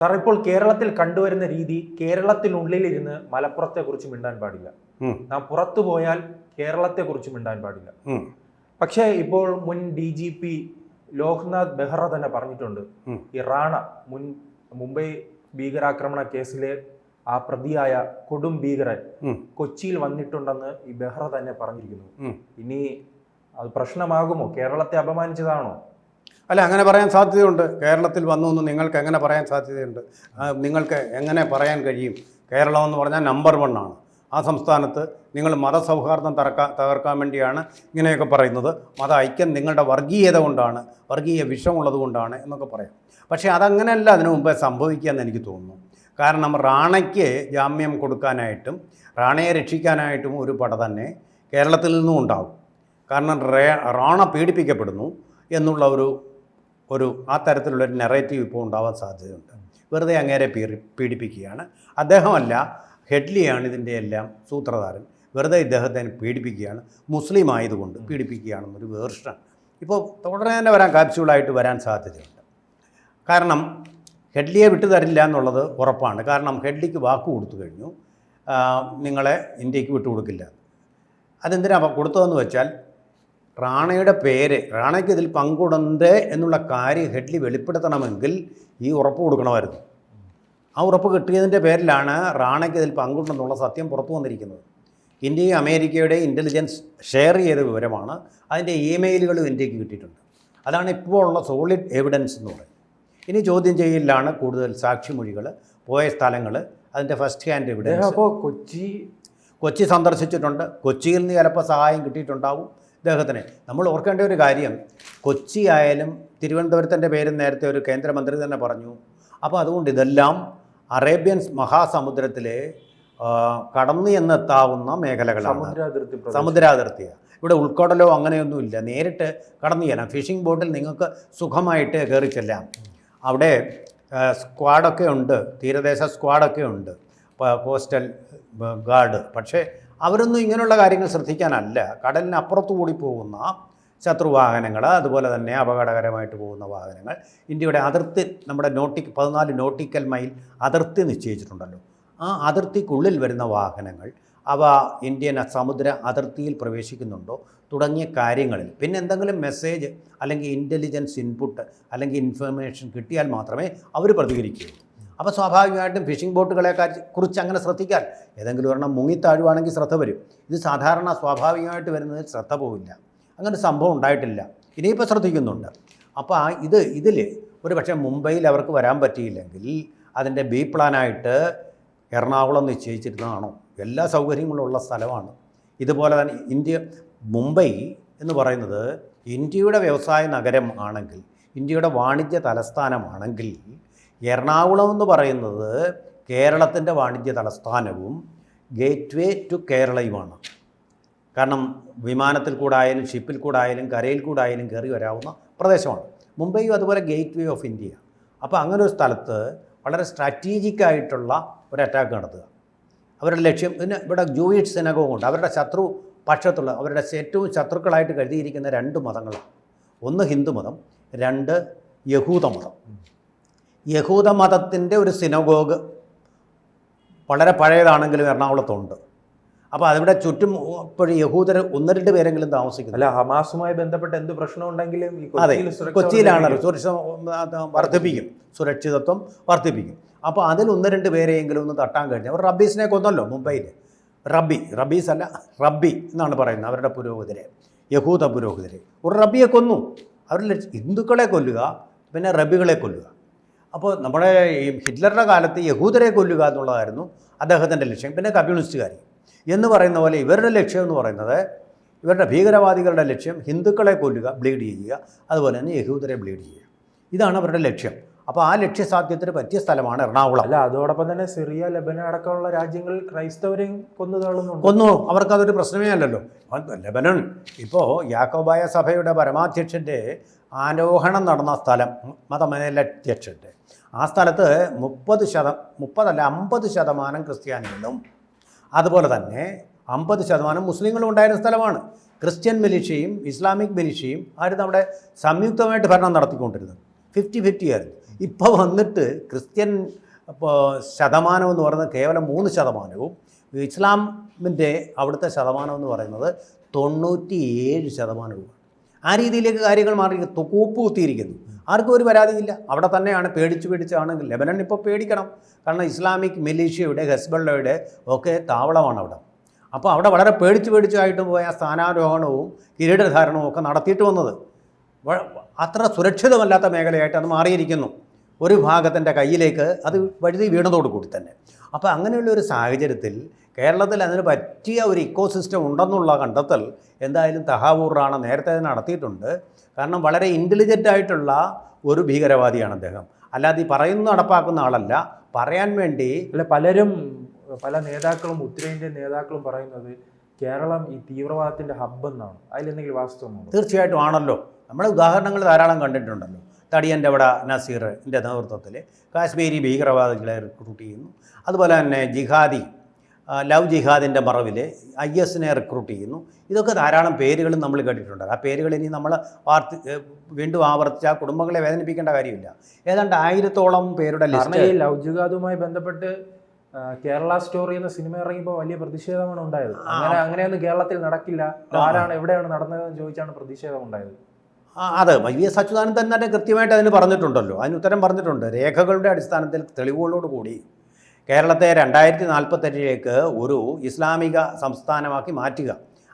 Sir ഇപ്പോൾ കേരളത്തിൽ കണ്ടുവരുന്ന രീതി കേരളത്തിനുള്ളിലിരുന്ന് മലപ്പുറത്തെ കുറിച്ച് മിണ്ടാൻ പാടില്ല. നാം പുറത്തു പോയാൽ കേരളത്തെ കുറിച്ച് മിണ്ടാൻ പാടില്ല. പക്ഷേ ഇപ്പോൾ മുൻ D G P Loknath Behera തന്നെ പറഞ്ഞിട്ടുണ്ട്. ഈ റാണ മുൻ മുംബൈ ഭീകരാക്രമണ കേസിലെ ആ പ്രതിയായ കൊടും ഭീകരൻ കൊച്ചിയിൽ വന്നിട്ടുണ്ടെന്ന് ഈ ബെഹ്റ തന്നെ പറഞ്ഞിരിക്കുന്നു. ഇനി അത് പ്രശ്നമാകുമോ? കേരളത്തെ അപമാനിച്ചതാണോ? അല്ല അങ്ങനെ പറയാൻ സാധ്യതയുണ്ട്. കേരളത്തിൽ വന്നു എന്ന് നിങ്ങൾക്ക് എങ്ങനെ പറയാൻ സാധ്യതയുണ്ട്? നിങ്ങൾക്ക് എങ്ങനെ പറയാൻ കഴിയും? കേരളം എന്ന് പറഞ്ഞാൽ നമ്പർ വൺ ആണ്. ആ സംസ്ഥാനത്ത് നിങ്ങൾ മതസൗഹാർദ്ദം തറക്കാൻ തകർക്കാൻ വേണ്ടിയാണ് ഇങ്ങനെയൊക്കെ പറയുന്നത്. മത ഐക്യം നിങ്ങളുടെ വർഗീയത കൊണ്ടാണ് വർഗീയ വിഷമുള്ളത് കൊണ്ടാണ് എന്നൊക്കെ പറയാം. പക്ഷേ അതങ്ങനെയല്ല അതിനു മുമ്പേ സംഭവിക്കുക എന്ന് എനിക്ക് തോന്നുന്നു. കാരണം റാണയ്ക്ക് ജാമ്യം കൊടുക്കാനായിട്ടും റാണയെ രക്ഷിക്കാനായിട്ടും ഒരു പട തന്നെ കേരളത്തിൽ നിന്നും ഉണ്ടാകും. കാരണം റേ റാണ പീഡിപ്പിക്കപ്പെടുന്നു എന്നുള്ള ഒരു ഒരു ആ തരത്തിലുള്ളൊരു നെറേറ്റീവ് ഇപ്പോൾ ഉണ്ടാവാൻ സാധ്യതയുണ്ട്. വെറുതെ അങ്ങേരെ പീറി പീഡിപ്പിക്കുകയാണ്. അദ്ദേഹമല്ല ഹെഡ്ലിയാണ് ഇതിന്റെ എല്ലാം സൂത്രധാരൻ. വെറുതെ ഇദ്ദേഹത്തെ പീഡിപ്പിക്കുകയാണ്. മുസ്ലിം ആയതുകൊണ്ട് പീഡിപ്പിക്കുകയാണെന്നൊരു വേർഷൻ. ഇപ്പോൾ തുടരെ തന്നെ വരാൻ കാപ്സ്യൂളായിട്ട് വരാൻ സാധ്യതയുണ്ട്. കാരണം ഹെഡ്ലിയെ വിട്ടു തരില്ല എന്നുള്ളത് ഉറപ്പാണ്. കാരണം ഹെഡ്ലിക്ക് വാക്ക് കൊടുത്തു കഴിഞ്ഞു. നിങ്ങളെ ഇന്ത്യയ്ക്ക് വിട്ടുകൊടുക്കില്ല. അതെന്തിനാണ് കൊടുത്തതെന്ന് വെച്ചാൽ റാണയുടെ പേര് റാണയ്ക്ക് ഇതിൽ പങ്കുണ്ട് എന്നുള്ള കാര്യം ഹെഡ്ലി വെളിപ്പെടുത്തണമെങ്കിൽ ഈ ഉറപ്പ് കൊടുക്കണമായിരുന്നു. ആ ഉറപ്പ് കിട്ടിയതിന്റെ പേരിലാണ് റാണയ്ക്ക് ഇതിൽ പങ്കുണ്ടെന്നുള്ള സത്യം പുറത്തു വന്നിരിക്കുന്നത്. ഇന്ത്യയും അമേരിക്കയുടെ ഇന്റലിജൻസ് ഷെയർ ചെയ്ത വിവരമാണ്. അതിന്റെ ഇമെയിലുകളും ഇന്ത്യയ്ക്ക് കിട്ടിയിട്ടുണ്ട്. അതാണ് ഇപ്പോൾ ഉള്ള സോളിഡ് എവിഡൻസ് എന്ന് പറയുന്നത്. ഇനി ചോദ്യം ചെയ്യലിലാണ് കൂടുതൽ സാക്ഷിമൊഴികൾ. പോയ സ്ഥലങ്ങൾ അതിന്റെ ഫസ്റ്റ് ഹാൻഡ് എവിഡൻസ് അപ്പോൾ കൊച്ചി കൊച്ചി സന്ദർശിച്ചിട്ടുണ്ട്. കൊച്ചിയിൽ നിന്ന് ചിലപ്പോൾ സഹായം കിട്ടിയിട്ടുണ്ടാവും. ഇദ്ദേഹത്തിന്. നമ്മൾ ഓർക്കേണ്ട ഒരു കാര്യം കൊച്ചി ആയാലും തിരുവനന്തപുരത്തിന്റെ പേര് നേരത്തെ ഒരു കേന്ദ്രമന്ത്രി തന്നെ പറഞ്ഞു. അപ്പോൾ അതുകൊണ്ട് ഇതെല്ലാം അറേബ്യൻ മഹാസമുദ്രത്തിലെ കടന്നു എന്നെത്താവുന്ന മേഖലകളാണ്. സമുദ്രാതിർത്തിയാണ് ഇവിടെ ഉൾക്കടലോ അങ്ങനെയൊന്നുമില്ല നേരിട്ട് കടന്നു ചെല്ലാം. ഫിഷിംഗ് ബോട്ടിൽ നിങ്ങൾക്ക് സുഖമായിട്ട് കയറി ചെല്ലാം. അവിടെ സ്ക്വാഡൊക്കെ ഉണ്ട്. തീരദേശ സ്ക്വാഡൊക്കെ ഉണ്ട്. Coastal guard. പക്ഷേ അവരൊന്നും ഇങ്ങനെയുള്ള കാര്യങ്ങൾ ശ്രദ്ധിക്കാനല്ല. കടലിനപ്പുറത്തു കൂടി പോകുന്ന ശത്രുവാഹനങ്ങൾ അതുപോലെ തന്നെ അപകടകരമായിട്ട് പോകുന്ന വാഹനങ്ങൾ ഇന്ത്യയുടെ അതിർത്തി നമ്മുടെ നോട്ടി പതിനാല് നോട്ടിക്കൽ മൈൽ അതിർത്തി നിശ്ചയിച്ചിട്ടുണ്ടല്ലോ. ആ അതിർത്തിക്കുള്ളിൽ വരുന്ന വാഹനങ്ങൾ അവ ഇന്ത്യൻ സമുദ്ര അതിർത്തിയിൽ പ്രവേശിക്കുന്നുണ്ടോ തുടങ്ങിയ കാര്യങ്ങളിൽ പിന്നെ എന്തെങ്കിലും മെസ്സേജ് അല്ലെങ്കിൽ ഇന്റലിജൻസ് ഇൻപുട്ട് അല്ലെങ്കിൽ ഇൻഫർമേഷൻ കിട്ടിയാൽ മാത്രമേ അവർ പ്രതികരിക്കുകയുള്ളൂ. അപ്പോൾ സ്വാഭാവികമായിട്ടും ഫിഷിംഗ് ബോട്ടുകളെ കുറിച്ച് അങ്ങനെ ശ്രദ്ധിക്കാൻ ഏതെങ്കിലും ഒരെണ്ണം മുങ്ങിത്താഴുവാണെങ്കിൽ ശ്രദ്ധ വരും. ഇത് സാധാരണ സ്വാഭാവികമായിട്ട് വരുന്നതിൽ ശ്രദ്ധ പോവില്ല. അങ്ങനെ സംഭവം ഉണ്ടായിട്ടില്ല. ഇനിയിപ്പോൾ ശ്രദ്ധിക്കുന്നുണ്ട്. അപ്പോൾ ഇത് ഇതിൽ ഒരു പക്ഷേ മുംബൈയിൽ അവർക്ക് വരാൻ പറ്റിയില്ലെങ്കിൽ അതിന്റെ ബി പ്ലാനായിട്ട് എറണാകുളം നിശ്ചയിച്ചിരുന്നതാണോ? എല്ലാ സൗകര്യങ്ങളും ഉള്ള സ്ഥലമാണ്. ഇതുപോലെ തന്നെ ഇന്ത്യ മുംബൈ എന്ന് പറയുന്നത് ഇന്ത്യയുടെ വ്യവസായ നഗരം ആണെങ്കിൽ ഇന്ത്യയുടെ വാണിജ്യ തലസ്ഥാനമാണെങ്കിൽ എറണാകുളം എന്ന് പറയുന്നത് കേരളത്തിന്റെ വാണിജ്യ തലസ്ഥാനവും ഗേറ്റ് വേ ടു കേരളയുമാണ്. കാരണം വിമാനത്തിൽ കൂടായാലും ഷിപ്പിൽ കൂടായാലും കരയിൽ കൂടായാലും കയറി വരാവുന്ന പ്രദേശമാണ്. മുംബൈയും അതുപോലെ ഗേറ്റ് വേ ഓഫ് ഇന്ത്യ. അപ്പോൾ അങ്ങനെ ഒരു സ്ഥലത്ത് വളരെ സ്ട്രാറ്റജിക് ആയിട്ടുള്ള ഒരു അറ്റാക്ക് നടത്തുക. അവരുടെ ലക്ഷ്യം പിന്നെ ഇവിടെ ജൂയിഷ് സിനഗോഗുണ്ട് അവരുടെ ശത്രു പക്ഷത്തുള്ള അവരുടെ ഏറ്റവും ശത്രുക്കളായിട്ട് കരുതിയിരിക്കുന്ന രണ്ട് മതങ്ങളാണ്. ഒന്ന് ഹിന്ദുമതം രണ്ട് യഹൂദമതം. യഹൂദമതത്തിന്റെ ഒരു സിനഗോഗ് വളരെ പഴയതാണെങ്കിലും എറണാകുളത്തുണ്ട് അപ്പോൾ അതിവിടെ ചുറ്റും ഇപ്പോഴും യഹൂദർ ഒന്ന് രണ്ട് പേരെങ്കിലും താമസിക്കുന്നു. അല്ല ഹമാസുമായി ബന്ധപ്പെട്ട് എന്ത് പ്രശ്നം ഉണ്ടെങ്കിലും അതെ കൊച്ചിയിലാണ് സുരക്ഷ വർദ്ധിപ്പിക്കും. സുരക്ഷിതത്വം വർദ്ധിപ്പിക്കും. അപ്പോൾ അതിൽ ഒന്ന് രണ്ട് പേരെയെങ്കിലും ഒന്ന് തട്ടാൻ കഴിഞ്ഞു അവർ റബ്ബീസിനെ കൊന്നല്ലോ മുംബൈയിൽ. റബ്ബി റബീസ് അല്ല റബ്ബി എന്നാണ് പറയുന്നത് അവരുടെ പുരോഹിതരെ യഹൂദ പുരോഹിതരെ. ഒരു റബ്ബിയെ കൊന്നു. അവർ ഹിന്ദുക്കളെ കൊല്ലുക പിന്നെ റബികളെ കൊല്ലുക. അപ്പോൾ നമ്മുടെ ഈ ഹിറ്റ്ലറുടെ കാലത്ത് യഹൂദരെ കൊല്ലുക എന്നുള്ളതായിരുന്നു അദ്ദേഹത്തിന്റെ ലക്ഷ്യം. പിന്നെ കമ്മ്യൂണിസ്റ്റുകാർ എന്ന് പറയുന്ന പോലെ ഇവരുടെ ലക്ഷ്യം എന്ന് പറയുന്നത് ഇവരുടെ ഭീകരവാദികളുടെ ലക്ഷ്യം ഹിന്ദുക്കളെ കൊല്ലുക ബ്ലീഡ് ചെയ്യുക അതുപോലെ തന്നെ യഹൂദരെ ബ്ലീഡ് ചെയ്യുക. ഇതാണ് അവരുടെ ലക്ഷ്യം. അപ്പോൾ ആ ലക്ഷ്യസാധ്യത്തിന് പറ്റിയ സ്ഥലമാണ് എറണാകുളം. അല്ല അതോടൊപ്പം തന്നെ സിറിയ ലബനൻ അടക്കമുള്ള രാജ്യങ്ങളിൽ ക്രൈസ്തവരെയും കൊന്നു തള്ളുന്നുണ്ട്. കൊന്നു. അവർക്കതൊരു പ്രശ്നമേ അല്ലല്ലോ. Lebanon Lebanon. ഇപ്പോൾ യാക്കോബായ സഭയുടെ പരമാധ്യക്ഷന്റെ ആരോഹണം നടന്ന സ്ഥലം മതമേലധ്യക്ഷന്റെ. ആ സ്ഥലത്ത് മുപ്പത് ശതം മുപ്പതല്ല അമ്പത് ശതമാനം ക്രിസ്ത്യാനികളും. അതുപോലെ തന്നെ അമ്പത് ശതമാനം മുസ്ലിങ്ങളും ഉണ്ടായിരുന്ന സ്ഥലമാണ്. ക്രിസ്ത്യൻ മിലിഷ്യയും ഇസ്ലാമിക് മിലിഷ്യയും ആയിരുന്നു അവിടെ സംയുക്തമായിട്ട് ഭരണം നടത്തിക്കൊണ്ടിരുന്നത്. ഫിഫ്റ്റി ഫിഫ്റ്റി ആയിരുന്നു. ഇപ്പോൾ വന്നിട്ട് ക്രിസ്ത്യൻ ശതമാനം എന്ന് പറയുന്നത് കേവലം മൂന്ന് ശതമാനവും ഇസ്ലാമിന്റെ അവിടുത്തെ ശതമാനം എന്ന് പറയുന്നത് തൊണ്ണൂറ്റി ഏഴ് ശതമാനവും ആ രീതിയിലേക്ക് കാര്യങ്ങൾ മാറി കൂപ്പ് കുത്തിയിരിക്കുന്നു ആർക്കും ഒരു പരാതിയില്ല. അവിടെ തന്നെയാണ് പേടിച്ച് പേടിച്ചാണെങ്കിൽ ലെബനൻ ഇപ്പോൾ പേടിക്കണം. കാരണം ഇസ്ലാമിക് മിലീഷ്യയുടെ ഹെസ്ബള്ളയുടെ ഒക്കെ താവളമാണ് അവിടെ. അപ്പോൾ അവിടെ വളരെ പേടിച്ച് പേടിച്ചായിട്ട് പോയ സ്ഥാനാരോഹണവും കിരീടധാരണവും ഒക്കെ നടത്തിയിട്ട് വന്നത്. അത്ര സുരക്ഷിതമല്ലാത്ത മേഖലയായിട്ട് അത് മാറിയിരിക്കുന്നു. ഒരു ഭാഗത്തിന്റെ കയ്യിലേക്ക് അത് വഴുതി വീണതോടു കൂടി തന്നെ. അപ്പോൾ അങ്ങനെയുള്ള ഒരു സാഹചര്യത്തിൽ കേരളത്തിൽ അതിന് പറ്റിയ ഒരു ഇക്കോസിസ്റ്റം ഉണ്ടെന്നുള്ള കണ്ടെത്തൽ എന്തായാലും തഹാവൂർ തഹാവൂറാണ് നേരത്തെ തന്നെ നടത്തിയിട്ടുണ്ട്. കാരണം വളരെ ഇന്റലിജന്റ് ആയിട്ടുള്ള ഒരു ഭീകരവാദിയാണ് അദ്ദേഹം. അല്ലാതെ ഈ പറയുന്ന നടപ്പാക്കുന്ന ആളല്ല. പറയാൻ വേണ്ടി അല്ല പലരും പല നേതാക്കളും ഉത്തരേന്ത്യൻ നേതാക്കളും പറയുന്നത് കേരളം ഈ തീവ്രവാദത്തിന്റെ ഹബ്ബ് എന്നാണ്. അതിലെന്തെങ്കിലും വാസ്തവമാണ് തീർച്ചയായിട്ടും ആണല്ലോ. നമ്മൾ ഉദാഹരണങ്ങൾ ധാരാളം കണ്ടിട്ടുണ്ടല്ലോ. തടിയന്റെ അവിടെ നസീറിന്റെ നേതൃത്വത്തിൽ കാശ്മീരി ഭീകരവാദികളെ റിക്രൂട്ട് ചെയ്യുന്നു. അതുപോലെ തന്നെ ജിഹാദി ലവ് ജിഹാദിന്റെ മറവിൽ ഐ എസിനെ റിക്രൂട്ട് ചെയ്യുന്നു. ഇതൊക്കെ ധാരാളം പേരുകളും നമ്മൾ കേട്ടിട്ടുണ്ട്. ആ പേരുകൾ ഇനി നമ്മൾ വാർത്തി വീണ്ടും ആവർത്തിച്ച് ആ കുടുംബങ്ങളെ വേദനിപ്പിക്കേണ്ട കാര്യമില്ല. ഏതാണ്ട് ആയിരത്തോളം പേരുടെ ലിസ്റ്റ് ഈ ലവ് ജിഹാദുമായി ബന്ധപ്പെട്ട് കേരള സ്റ്റോറി എന്ന സിനിമ ഇറങ്ങിയപ്പോൾ വലിയ പ്രതിഷേധമാണ് ഉണ്ടായത്. അങ്ങനെ അങ്ങനെയൊന്നും കേരളത്തിൽ നടക്കില്ല. ആരാണ് എവിടെയാണ് നടന്നതെന്ന് ചോദിച്ചാണ് പ്രതിഷേധം ഉണ്ടായത്. അതെ. വി എസ് അച്യുതാനന്ദൻ തന്നെ കൃത്യമായിട്ട് അതിന് പറഞ്ഞിട്ടുണ്ടല്ലോ. അതിന് ഉത്തരം പറഞ്ഞിട്ടുണ്ട്. രേഖകളുടെ അടിസ്ഥാനത്തിൽ തെളിവുകളോട് കൂടി കേരളത്തെ രണ്ടായിരത്തി നാൽപ്പത്തെട്ടിലേക്ക് ഒരു ഇസ്ലാമിക സംസ്ഥാനമാക്കി മാറ്റുക.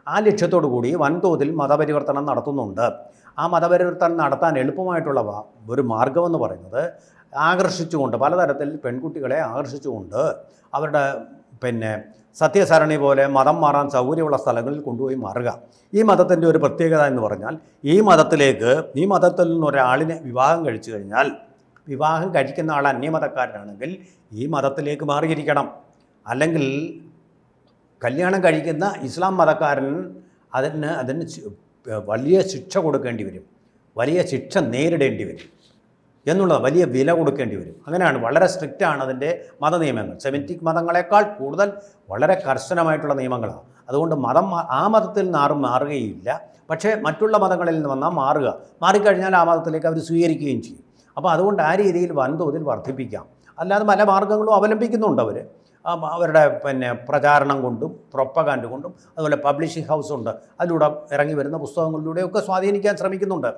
ആ ലക്ഷ്യത്തോടു കൂടി വൻതോതിൽ മതപരിവർത്തനം നടത്തുന്നുണ്ട്. ആ മതപരിവർത്തനം നടത്താൻ എളുപ്പമായിട്ടുള്ള ഒരു മാർഗമെന്ന് പറയുന്നത് ആകർഷിച്ചുകൊണ്ട് പലതരത്തിൽ പെൺകുട്ടികളെ ആകർഷിച്ചുകൊണ്ട് അവരുടെ പിന്നെ സത്യസരണി പോലെ മതം മാറാൻ സൗകര്യമുള്ള സ്ഥലങ്ങളിൽ കൊണ്ടുപോയി മാറുക. ഈ മതത്തിന്റെ ഒരു പ്രത്യേകത എന്ന് പറഞ്ഞാൽ ഈ മതത്തിലേക്ക് ഈ മതത്തിൽ നിന്ന് ഒരാളിനെ വിവാഹം കഴിച്ചു കഴിഞ്ഞാൽ വിവാഹം കഴിക്കുന്ന ആൾ അന്യമതക്കാരനാണെങ്കിൽ ഈ മതത്തിലേക്ക് മാറിയിരിക്കണം. അല്ലെങ്കിൽ കല്യാണം കഴിക്കുന്ന ഇസ്ലാം മതക്കാരൻ അതിന് അതിന് വലിയ ശിക്ഷ കൊടുക്കേണ്ടി വരും. വലിയ ശിക്ഷ നേരിടേണ്ടി വരും. എന്നുള്ളത് വലിയ വില കൊടുക്കേണ്ടി വരും. അങ്ങനെയാണ് വളരെ സ്ട്രിക്റ്റാണ് അതിന്റെ മതനിയമങ്ങൾ. സെമിറ്റിക് മതങ്ങളെക്കാൾ കൂടുതൽ വളരെ കർശനമായിട്ടുള്ള നിയമങ്ങളാണ്. അതുകൊണ്ട് മതം ആ മതത്തിൽ നിന്ന് ആരും മാറുകയില്ല. പക്ഷേ മറ്റുള്ള മതങ്ങളിൽ നിന്ന് വന്നാൽ മാറുക. മാറിക്കഴിഞ്ഞാൽ ആ മതത്തിലേക്ക് അവർ സ്വീകരിക്കുകയും ചെയ്യും. അപ്പോൾ അതുകൊണ്ട് ആ രീതിയിൽ വൻതോതിൽ വർദ്ധിപ്പിക്കാം. അല്ലാതെ പല മാർഗങ്ങളും അവലംബിക്കുന്നുണ്ട് അവർ അവരുടെ പിന്നെ പ്രചാരണം കൊണ്ടും പ്രൊപ്പകാൻഡ് കൊണ്ടും അതുപോലെ പബ്ലിഷിംഗ് ഹൗസ് ഉണ്ട്. അതിലൂടെ ഇറങ്ങി വരുന്ന പുസ്തകങ്ങളിലൂടെയൊക്കെ സ്വാധീനിക്കാൻ ശ്രമിക്കുന്നുണ്ട്.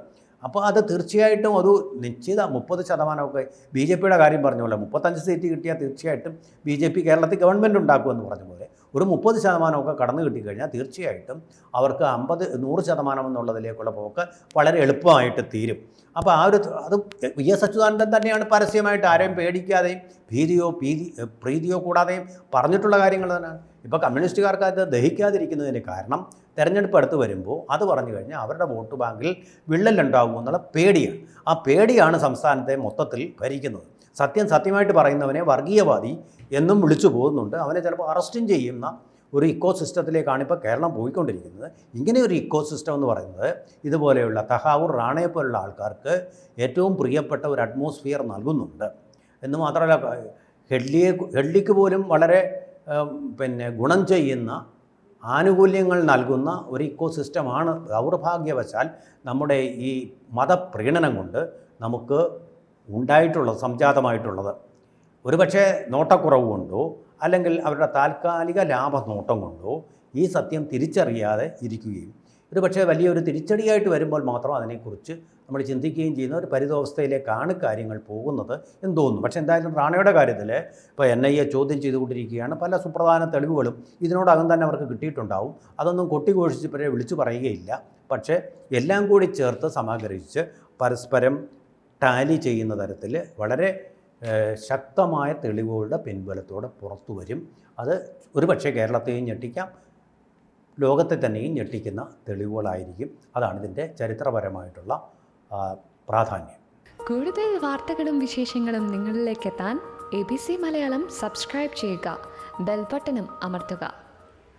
അപ്പോൾ അത് തീർച്ചയായിട്ടും ഒരു നിശ്ചിത മുപ്പത് ശതമാനമൊക്കെ ബി ജെ പിയുടെ കാര്യം പറഞ്ഞ പോലെ മുപ്പത്തഞ്ച് സീറ്റ് കിട്ടിയാൽ തീർച്ചയായിട്ടും ബി ജെ പി കേരളത്തിൽ ഗവൺമെന്റ് ഉണ്ടാക്കുമെന്ന് പറഞ്ഞ പോലെ ഒരു മുപ്പത് ശതമാനമൊക്കെ കടന്നു കിട്ടിക്കഴിഞ്ഞാൽ തീർച്ചയായിട്ടും അവർക്ക് അമ്പത് നൂറ് ശതമാനം എന്നുള്ളതിലേക്കുള്ള പോക്ക് വളരെ എളുപ്പമായിട്ട് തീരും. അപ്പോൾ ആ ഒരു അത് വി എസ് അച്യുതാനന്ദൻ തന്നെയാണ് പരസ്യമായിട്ട് ആരെയും പേടിക്കാതെയും ഭീതിയോ ഭീതി പ്രീതിയോ കൂടാതെയും പറഞ്ഞിട്ടുള്ള കാര്യങ്ങൾ തന്നെയാണ്. ഇപ്പോൾ കമ്മ്യൂണിസ്റ്റുകാർക്ക് അത് ദഹിക്കാതിരിക്കുന്നതിന് കാരണം തെരഞ്ഞെടുപ്പ് അടുത്ത് വരുമ്പോൾ അത് പറഞ്ഞു കഴിഞ്ഞാൽ അവരുടെ വോട്ട് ബാങ്കിൽ വിള്ളലുണ്ടാകും എന്നുള്ള പേടിയാണ്. ആ പേടിയാണ് സംസ്ഥാനത്തെ മൊത്തത്തിൽ ഭരിക്കുന്നത്. സത്യം സത്യമായിട്ട് പറയുന്നവനെ വർഗീയവാദി എന്നും വിളിച്ചു പോകുന്നുണ്ട്. അവനെ ചിലപ്പോൾ അറസ്റ്റും ചെയ്യുന്ന ഒരു ഇക്കോ സിസ്റ്റത്തിലേക്കാണ് ഇപ്പോൾ കേരളം പോയിക്കൊണ്ടിരിക്കുന്നത്. ഇങ്ങനെ ഒരു ഇക്കോ സിസ്റ്റം എന്ന് പറയുന്നത് ഇതുപോലെയുള്ള തഹാവൂർ റാണയെ പോലുള്ള ആൾക്കാർക്ക് ഏറ്റവും പ്രിയപ്പെട്ട ഒരു അറ്റ്മോസ്ഫിയർ നൽകുന്നുണ്ട്. എന്ന് മാത്രമല്ല ഹെഡ്ലിയെ ഹെഡ്ലിക്ക് പോലും വളരെ പിന്നെ ഗുണം ചെയ്യുന്ന ആനുകൂല്യങ്ങൾ നൽകുന്ന ഒരു ഇക്കോ സിസ്റ്റമാണ് ദൗർഭാഗ്യവശാൽ നമ്മുടെ ഈ മതപ്രീണനം കൊണ്ട് നമുക്ക് ഉണ്ടായിട്ടുള്ളത് സംജാതമായിട്ടുള്ളത്. ഒരുപക്ഷെ നോട്ടക്കുറവ് കൊണ്ടോ അല്ലെങ്കിൽ അവരുടെ താൽക്കാലിക ലാഭ നോട്ടം കൊണ്ടോ ഈ സത്യം തിരിച്ചറിയാതെ ഇരിക്കുകയും ഒരു പക്ഷേ വലിയൊരു തിരിച്ചടിയായിട്ട് വരുമ്പോൾ മാത്രം അതിനെക്കുറിച്ച് നമ്മൾ ചിന്തിക്കുകയും ചെയ്യുന്ന ഒരു പരിതോവസ്ഥയിലേക്കാണ് കാര്യങ്ങൾ പോകുന്നത് എന്ന് തോന്നുന്നു. പക്ഷേ എന്തായാലും റാണയുടെ കാര്യത്തിൽ ഇപ്പോൾ എൻ ഐ എ ചോദ്യം ചെയ്തുകൊണ്ടിരിക്കുകയാണ്. പല സുപ്രധാന തെളിവുകളും ഇതിനോടകം തന്നെ അവർക്ക് കിട്ടിയിട്ടുണ്ടാവും. അതൊന്നും കൊട്ടിഘോഷിച്ച് ഇവരെ വിളിച്ചു പറയുകയില്ല. പക്ഷേ എല്ലാം കൂടി ചേർത്ത് സമാഹരിച്ച് പരസ്പരം ടാലി ചെയ്യുന്ന തരത്തിൽ വളരെ ശക്തമായ തെളിവുകളുടെ പിൻബലത്തോടെ പുറത്തു വരും. അത് ഒരുപക്ഷെ കേരളത്തെയും ഞെട്ടിക്കാം ലോകത്തെ തന്നെയും ഞെട്ടിക്കുന്ന തെളിവുകളായിരിക്കും. അതാണ് ഇതിന്റെ ചരിത്രപരമായിട്ടുള്ള പ്രാധാന്യം. കൂടുതൽ വാർത്തകളും വിശേഷങ്ങളും നിങ്ങളിലേക്ക് എത്താൻ A B C Malayalam subscribe ചെയ്യുക. ബെൽബട്ടനും അമർത്തുക.